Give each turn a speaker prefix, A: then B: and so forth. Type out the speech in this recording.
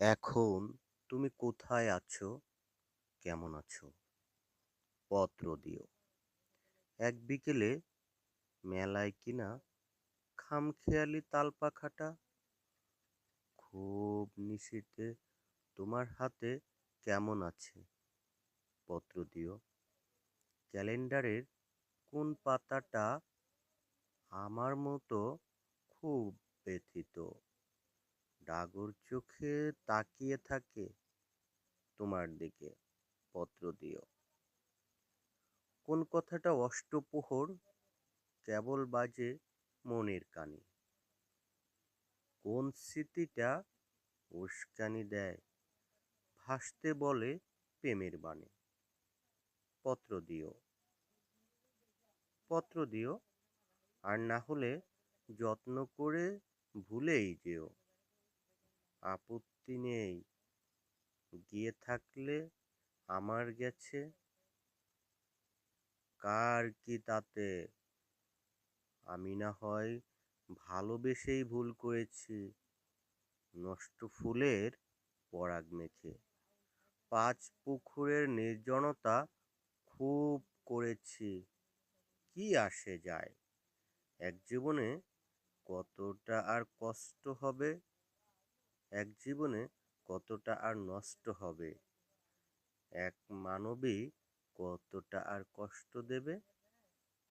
A: এখন তুমি কোথায় আছো? কেমন আছো? পত্র দিও। এক বিকেলে মেলায় কিনা খামখেয়ালি তালপাখাটা? খুব নিশীতে তোমার হাতে কেমন আছে? পত্র দিও। ক্যালেন্ডারের কোন পাতাটা আমার মতো খুব ব্যথিত? ডাগর চোখে তাকিয়ে থাকে তোমার দিকে, পত্র দিও। কোন কথাটা অষ্টপ্রহর, কেবল বাজে মনের কানে। কোন স্মৃতিটা উস্কানি দেয়, ভাসতে বলে প্রেমের বাণে। পত্র দিও। পত্র দিও, আর না হলে যত্ন করে ভুলেই যেও। আপত্তি নেই। গিয়ে থাকলে আমার গেছে। কার কি তাতে? আমি না হয় ভালোবেসেই ভুল করেছি। নষ্ট ফুলের পরাগ মেখে। পাঁচ পুকুরের নির্জনতা খুব করেছি। কি আসে যায়? এক জীবনে কতটা আর কষ্ট হবে? এক জীবনে কতটা আর নষ্ট হবে? এক মানবী কতটা আর কষ্ট দেবে?